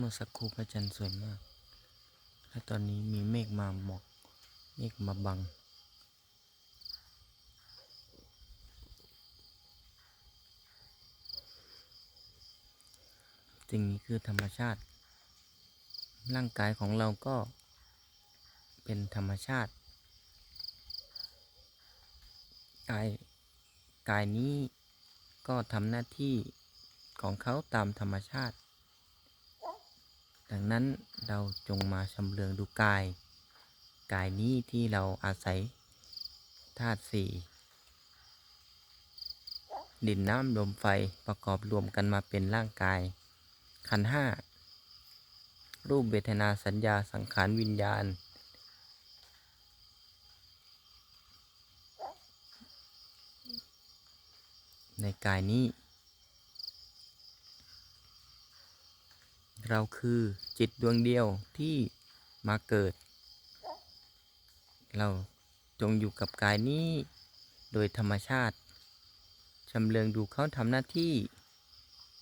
เมื่อสักครู่พระจันทร์สวยมาก และตอนนี้มีเมฆมาหมอก เมฆมาบังสิ่งนี้คือธรรมชาติ ร่างกายของเราก็เป็นธรรมชาติ กาย กายนี้ก็ทำหน้าที่ของเขาตามธรรมชาติ ดังนั้นเราจงมาชำเลืองดูกาย กายนี้ที่เราอาศัยธาตุสี่ดินน้ำลมไฟประกอบรวมกันมาเป็นร่างกาย ขันห้ารูปเวทนาสัญญาสังขารวิญญาณ ในกายนี้ เราคือจิตดวงเดียวที่มาเกิด เราจงอยู่กับกายนี้ โดยธรรมชาติชำเลืองดูเขาทำหน้าที่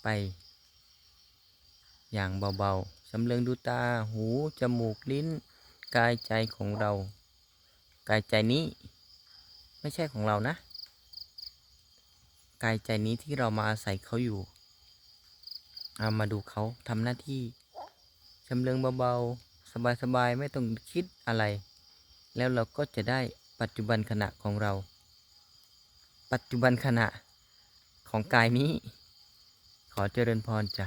ไป อย่างเบาๆชำเลืองดูตาหู จมูกลิ้น กายใจของเรา กายใจนี้ ไม่ใช่ของเรานะ กายใจนี้ที่เรามาอาศัยเขาอยู่ เอามาดูเขาทำหน้าที่ชำเลืองเบาๆ สบายๆ ไม่ต้องคิดอะไร แล้วเราก็จะได้ปัจจุบันขณะของเรา ปัจจุบันขณะของกายนี้ ขอเจริญพรจ้ะ